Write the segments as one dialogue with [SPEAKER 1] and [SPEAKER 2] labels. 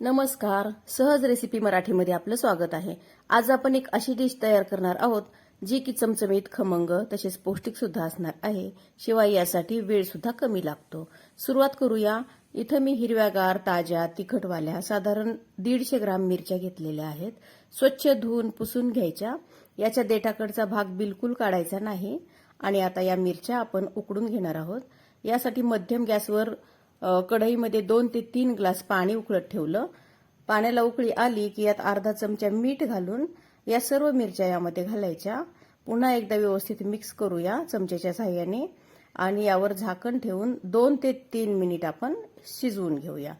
[SPEAKER 1] नमस्कार सहज रेसिपी मराठीमध्ये आपलं स्वागत आहे. आज आपण एक अशी डिश तयार करणार आहोत जी की चमचमीत खमंग तसेच पौष्टिक सुद्धा असणार आहे. शिवाय यासाठी वेळ सुद्धा कमी लागतो. सुरुवात करूया. इथं मी हिरव्यागार ताज्या तिखटवाल्या साधारण दीडशे ग्राम मिरच्या घेतलेल्या आहेत. स्वच्छ धुवून पुसून घ्यायच्या. याच्या देठाकडचा भाग बिलकुल काढायचा नाही. आणि आता या मिरच्या आपण उकडून घेणार आहोत. यासाठी मध्यम गॅसवर कढईमध्ये दोन ते तीन ग्लास पाणी उकळत ठेवलं. पाण्याला उकळी आली की यात अर्धा चमचा मीठ घालून या सर्व मिरच्या यामध्ये घालायच्या. पुन्हा एकदा व्यवस्थित मिक्स करूया चमच्याच्या साह्याने आणि यावर झाकण ठेवून दोन ते तीन मिनिट आपण शिजवून घेऊया.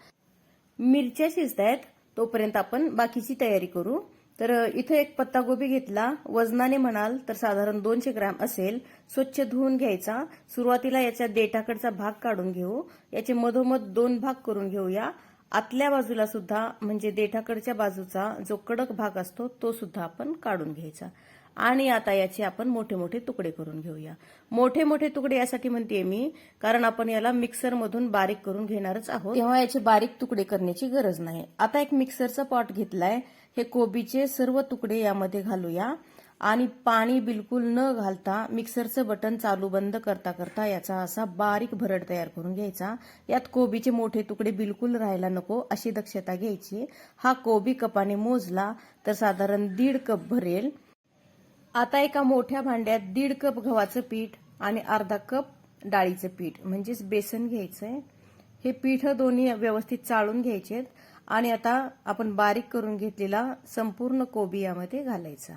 [SPEAKER 1] मिरच्या शिजतायत तोपर्यंत आपण बाकीची तयारी करू. तर इथं एक पत्तागोबी घेतला. वजनाने म्हणाल तर साधारण दोनशे ग्रॅम असेल. स्वच्छ धुवून घ्यायचा. सुरुवातीला याच्या देठाकडचा भाग काढून घेऊ. याचे मधोमध दोन भाग करून घेऊया. आतल्या बाजूला सुद्धा म्हणजे देठाकडच्या बाजूचा जो कडक भाग असतो तो सुद्धा आपण काढून घ्यायचा. आणि आता याचे आपण मोठे मोठे तुकडे करून घेऊया. मोठे मोठे तुकडे यासाठी म्हणते मी कारण आपण याला मिक्सरमधून बारीक करून घेणारच आहोत. तेव्हा याचे बारीक तुकडे करण्याची गरज नाही. आता एक मिक्सरचा पॉट घेतलाय. हे कोबीचे सर्व तुकडे यामध्ये घालूया. आणि पाणी बिलकुल न घालता मिक्सरचं बटन चालू बंद करता करता याचा असा बारीक भरड तयार करून घ्यायचा. यात कोबीचे मोठे तुकडे बिलकुल राहायला नको अशी दक्षता घ्यायची. हा कोबी कपाने मोजला तर साधारण दीड कप भरेल. आता एका मोठ्या भांड्यात दीड कप गव्हाचं पीठ आणि अर्धा कप डाळीचं पीठ म्हणजेच बेसन घ्यायचंय. हे पीठ दोन्ही व्यवस्थित चाळून घ्यायचे आणि आता आपण बारीक करून घेतलेला संपूर्ण कोबी यामध्ये घालायचा.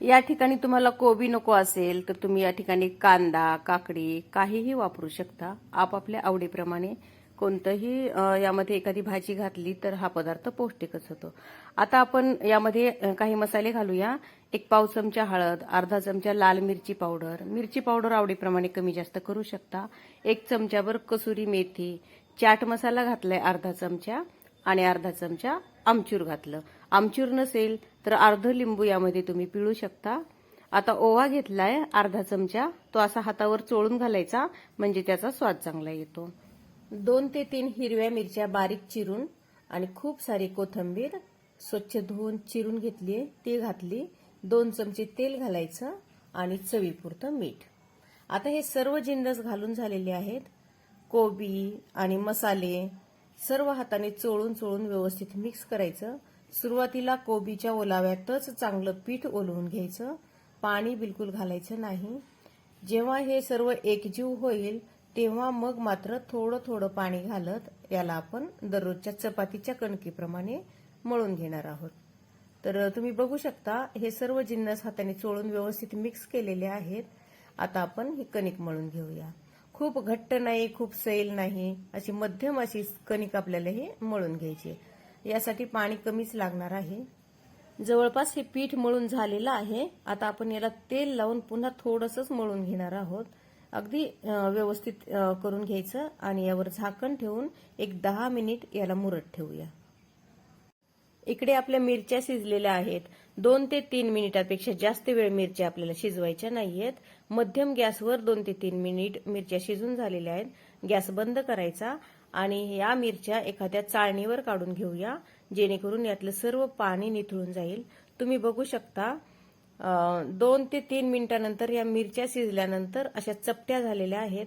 [SPEAKER 1] या ठिकाणी तुम्हाला कोबी नको असेल तर तुम्ही या ठिकाणी कांदा काकडी काहीही वापरू शकता. आपापल्या आवडीप्रमाणे कोणतंही यामध्ये एखादी भाजी घातली तर हा पदार्थ पौष्टिकच होतो. आता आपण यामध्ये काही मसाले घालूया. एक पाव चमचा हळद अर्धा चमचा लाल मिरची पावडर. मिरची पावडर आवडीप्रमाणे कमी जास्त करू शकता. एक चमच्यावर कसुरी मेथी. चाट मसाला घातलाय अर्धा चमचा आणि अर्धा चमचा आमचूर घातलं. आमचूर नसेल तर अर्ध लिंबू यामध्ये तुम्ही पिळू शकता. आता ओवा घेतलाय अर्धा चमचा. तो असा हातावर चोळून घालायचा म्हणजे त्याचा स्वाद चांगला येतो. दोन ते तीन हिरव्या मिरच्या बारीक चिरून आणि खूप सारी कोथंबीर स्वच्छ धुवून चिरून घेतली ती घातली. दोन चमचे तेल घालायचं आणि चवीपुरतं मीठ. आता हे सर्व जिन्नस घालून झालेले आहेत. कोबी आणि मसाले सर्व हाताने चोळून चोळून व्यवस्थित मिक्स करायचं. सुरुवातीला कोबीच्या ओलाव्यातच चांगलं पीठ ओलवून घ्यायचं. पाणी बिलकुल घालायचं नाही. जेव्हा हे सर्व एकजीव होईल तेव्हा मग मात्र थोडं थोडं पाणी घालत याला आपण दररोजच्या चपातीच्या कणकीप्रमाणे मळून घेणार आहोत. तर तुम्ही बघू शकता हे सर्व जिन्नस हाताने चोळून व्यवस्थित मिक्स केलेले आहेत. आता आपण ही कणिक मळून घेऊया. खूप घट्ट नाही खूप सैल नाही अशी मध्यम अशी कणिक आपल्याला हे मळून घ्यायची आहे. यासाठी पाणी कमीच लागणार आहे. जवळपास हे पीठ मळून झालेलं आहे. आता आपण याला तेल लावून पुन्हा थोडंसंच मळून घेणार आहोत. अगदी व्यवस्थित करून घ्यायचं आणि यावर झाकण ठेवून एक दहा मिनिट याला मुरत ठेवूया. इकडे आपल्या मिरच्या शिजलेल्या आहेत. दोन ते तीन मिनिटापेक्षा जास्त वेळ मिरच्या आपल्याला शिजवायच्या नाहीयेत. मध्यम गॅसवर दोन ते तीन मिनिट मिरच्या शिजून झालेल्या आहेत. गॅस बंद करायचा आणि या मिरच्या एखाद्या चाळणीवर काढून घेऊया जेणेकरून यातलं सर्व पाणी निथळून जाईल. तुम्ही बघू शकता दोन ते तीन मिनिटानंतर या मिरच्या शिजल्यानंतर अशा चपट्या झालेल्या आहेत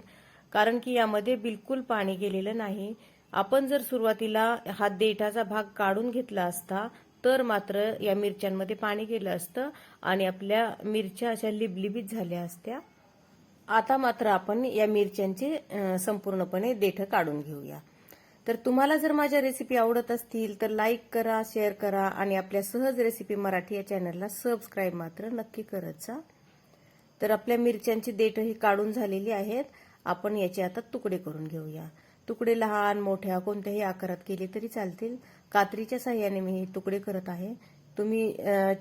[SPEAKER 1] कारण की यामध्ये बिलकुल पाणी गेलेलं नाही. आपण जर सुरुवातीला हा देठाचा भाग काढून घेतला असता तर मात्र या मिरच्यांमध्ये पाणी गेलं असतं आणि आपल्या मिरच्या अशा लिबलिबीत झाल्या असत्या. आता मात्र आपण या मिरच्यांचे संपूर्णपणे देठ काढून घेऊया. तर तुम्हाला जर माझ्या रेसिपी आवडत असतील तर लाईक करा शेअर करा आणि आपल्या सहज रेसिपी मराठी या चॅनलला सबस्क्राईब मात्र नक्की करत जा. तर आपल्या मिरच्यांची देठ ही काढून झालेली आहेत. आपण याचे आता तुकडे करून घेऊया. तुकडे लहान मोठ्या कोणत्याही आकारात केले तरी चालतील. कात्रीच्या साह्याने मी हे तुकडे करत आहे. तुम्ही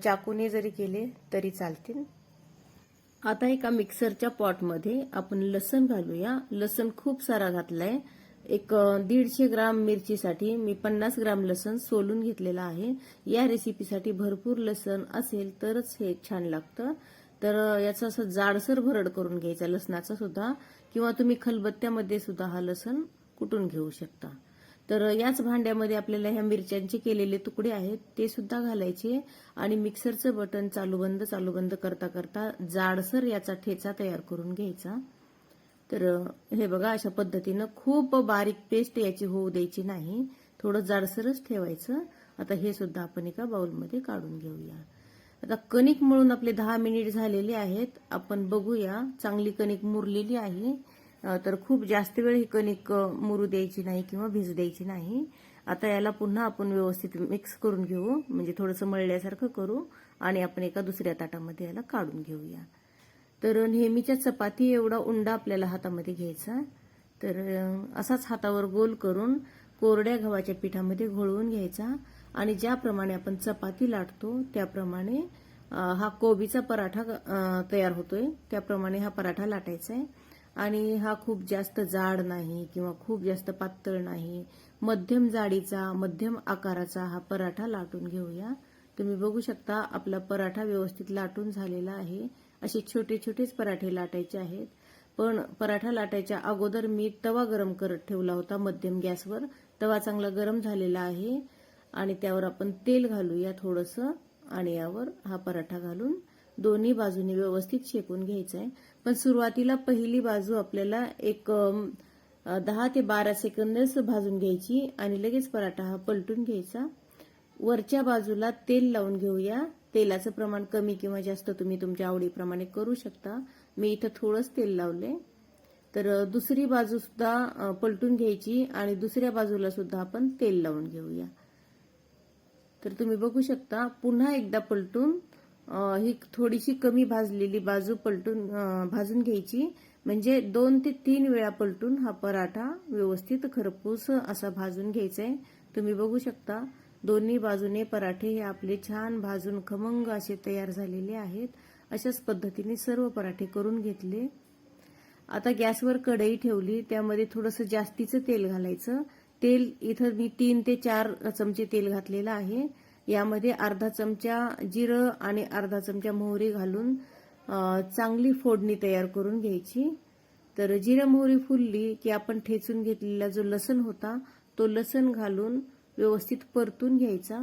[SPEAKER 1] चाकूने जरी केले तरी चालतील. आता एका मिक्सरच्या पॉटमध्ये आपण लसण घालूया. लसण खूप सारा घातलाय. एक दीडशे ग्राम मिरचीसाठी मी पन्नास ग्राम लसण सोलून घेतलेला आहे. या रेसिपीसाठी भरपूर लसण असेल तरच हे छान लागतं. तर याचं असं जाडसर भरड करून घ्यायचा लसणाचा सुद्धा. किंवा तुम्ही खलबत्त्यामध्ये सुद्धा हा लसण कुटून घेऊ शकता? तर याच भांड्यामध्ये आपल्याला ह्या मिरच्यांचे केलेले तुकडे आहेत ते सुद्धा घालायचे आणि मिक्सरचं बटन चालू बंद चालू बंद करता करता जाडसर याचा ठेचा तयार करून घ्यायचा. तर हे बघा अशा पद्धतीनं खूप बारीक पेस्ट याची होऊ द्यायची नाही. थोडं जाडसरच ठेवायचं. आता हे सुद्धा आपण एका बाउलमध्ये काढून घेऊया. आता कणिक मळून आपले दहा मिनिट झालेले आहेत. आपण बघूया चांगली कणिक मुरलेली आहे. तर खूप जास्त वेळ ही कणिक मुरू द्यायची नाही किंवा भिजू द्यायची नाही. आता याला पुन्हा आपण व्यवस्थित मिक्स करून घेऊ. म्हणजे थोडंसं मळल्यासारखं करू आणि आपण एका दुसऱ्या ताटामध्ये याला काढून घेऊया. तर नेहमीच्या चपाती एवढा उंडा आपल्याला हातामध्ये घ्यायचा. तर असाच हातावर गोल करून कोरड्या गव्हाच्या पिठामध्ये घोळवून घ्यायचा आणि ज्याप्रमाणे आपण चपाती लाटतो त्याप्रमाणे हा कोबीचा पराठा तयार होतोय. त्याप्रमाणे हा पराठा लाटायचा आहे आणि हा खूप जास्त जाड नाही किंवा खूप जास्त पातळ नाही. मध्यम जाडीचा मध्यम आकाराचा हा पराठा लाटून घेऊया. तुम्ही बघू शकता आपला पराठा व्यवस्थित लाटून झालेला आहे. असे छोटे छोटेच पराठे लाटायचे आहेत. पण पराठा लाटायच्या अगोदर मी तवा गरम करत ठेवला होता मध्यम गॅसवर. तवा चांगला गरम झालेला आहे. आणि त्यावर आपण तेल घालूया थोडंसं आणि यावर हा पराठा घालून दोन्ही बाजूनी व्यवस्थित शेकून घ्यायचं आहे पण सुरुवातीला पहिली बाजू आपल्याला एक दहा ते बारा सेकंदच भाजून घ्यायची आणि लगेच पराठा हा पलटून घ्यायचा. वरच्या बाजूला तेल लावून घेऊया. तेलाचं प्रमाण कमी किंवा जास्त तुम्ही तुमच्या आवडीप्रमाणे करू शकता. मी इथं थोडंच तेल लावले तर दुसरी बाजू सुद्धा पलटून घ्यायची आणि दुसऱ्या बाजूला सुद्धा आपण तेल लावून घेऊया. तर तुम्ही बघू शकता पुन्हा एकदा पलटून ही थोडीशी कमी भाजलेली बाजू पलटून भाजून घ्यायची. म्हणजे दोन ते तीन वेळा पलटून हा पराठा व्यवस्थित खरपूस असा भाजून घ्यायचा आहे तुम्ही बघू शकता दोन्ही बाजूने पराठे हे आपले छान भाजून खमंग असे तयार झालेले आहेत. अशाच पद्धतीने सर्व पराठे करून घेतले. आता गॅसवर कढई ठेवली त्यामध्ये थोडंसं जास्तीचं तेल घालायचं. तेल इथं मी तीन ते चार चमचे तेल घातलेलं आहे. यामध्ये अर्धा चमचा जिरं आणि अर्धा चमचा मोहरी घालून चांगली फोडणी तयार करून घ्यायची. तर जिरं मोहरी फुलली की आपण ठेचून घेतलेला जो लसण होता तो लसण घालून व्यवस्थित परतून घ्यायचा.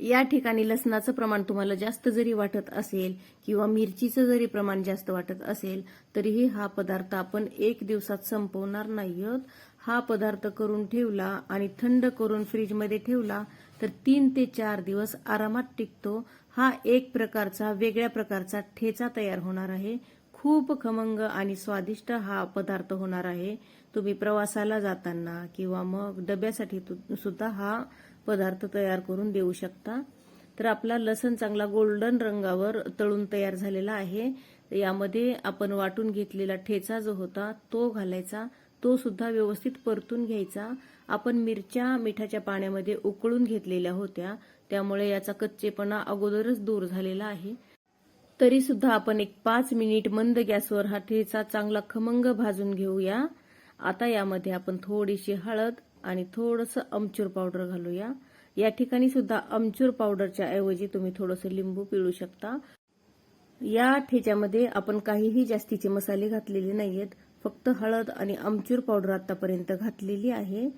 [SPEAKER 1] या ठिकाणी लसणाचं प्रमाण तुम्हाला जास्त जरी वाटत असेल किंवा मिरचीचं जरी प्रमाण जास्त वाटत असेल तरीही हा पदार्थ आपण एक दिवसात संपवणार नाही आहोत हा पदार्थ करून ठेवला आणि थंड करून फ्रीजमध्ये ठेवला तर तीन ते चार दिवस आरामात टिकतो. हा एक प्रकारचा वेगळ्या प्रकारचा ठेचा तयार होणार आहे. खूप खमंग आणि स्वादिष्ट हा पदार्थ होणार आहे. तुम्ही प्रवासाला जाताना किंवा मग डब्यासाठी तु- सुद्धा हा पदार्थ तयार करून देऊ शकता. तर आपला लसण चांगला गोल्डन रंगावर तळून तयार झालेला आहे. यामध्ये आपण वाटून घेतलेला ठेचा जो होता तो घालायचा. तो सुद्धा व्यवस्थित परतून घ्यायचा. आपण मिरच्या मिठाच्या पाण्यामध्ये उकळून घेतलेल्या होत्या. त्यामुळे याचा कच्चेपणा अगोदरच दूर झालेला आहे. तरी सुद्धा आपण एक पाच मिनिट मंद गॅसवर हा ठेचा चांगला खमंग भाजून घेऊया. आता यामध्ये आपण थोडीशी हळद आणि थोडंसं अमचूर पावडर घालूया. या ठिकाणी सुद्धा अमचूर पावडरच्या ऐवजी तुम्ही थोडंसं लिंबू पिळू शकता. या ठेच्यामध्ये आपण काहीही जास्तीचे मसाले घातलेले नाहीयेत. फक्त हळद आणि आमचूर पावडर आतापर्यंत घातलेली आहे.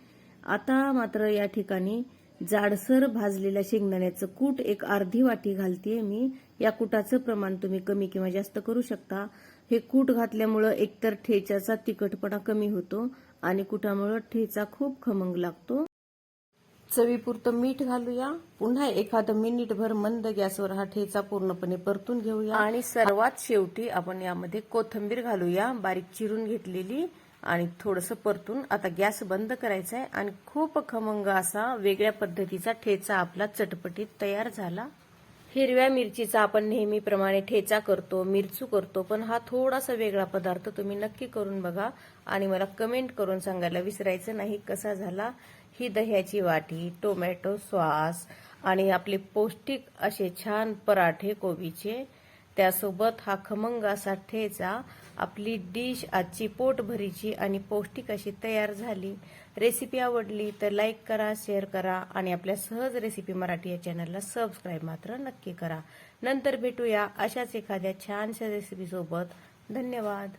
[SPEAKER 1] आता मात्र या ठिकाणी जाडसर भाजलेल्या शेंगदाण्याचं कूट एक अर्धी वाटी घालतेय मी. या कुटाचं प्रमाण तुम्ही कमी किंवा जास्त करू शकता. हे कूट घातल्यामुळं एकतर ठेच्याचा तिखटपणा कमी होतो आणि कुटामुळं ठेचा खूप खमंग लागतो. चवीपुरतं मीठ घालूया. पुन्हा एखादं मिनिटभर मंद गॅसवर हा ठेचा पूर्णपणे परतून घेऊया. आणि सर्वात शेवटी आपण यामध्ये कोथिंबीर घालूया. बारीक चिरून घेतलेली आणि थोडंसं परतून आता गॅस बंद करायचा आहे. आणि खूप खमंग असा वेगळ्या पद्धतीचा ठेचा आपला चटपटीत तयार झाला. हिरव्या मिरचीचा आपण नेहमीप्रमाणे ठेचा करतो मिरचू करतो पण हा थोडासा वेगळा पदार्थ तुम्ही नक्की करून बघा. आणि मला कमेंट करून सांगायला विसरायचं नाही कसा झाला. ही दह्याची वाटी टोमॅटो सॉस आणि आपले पौष्टिक असे छान पराठे कोबीचे. त्यासोबत हा खमंग असा ठेचा आपली डिश आजची पोटभरीची आणि पौष्टिक अशी तयार झाली. रेसिपी आवडली तर लाईक करा शेअर करा आणि आपल्या सहज रेसिपी मराठी या चॅनलला सबस्क्राईब मात्र नक्की करा. नंतर भेटूया अशाच एखाद्या छानशा रेसिपीसोबत धन्यवाद.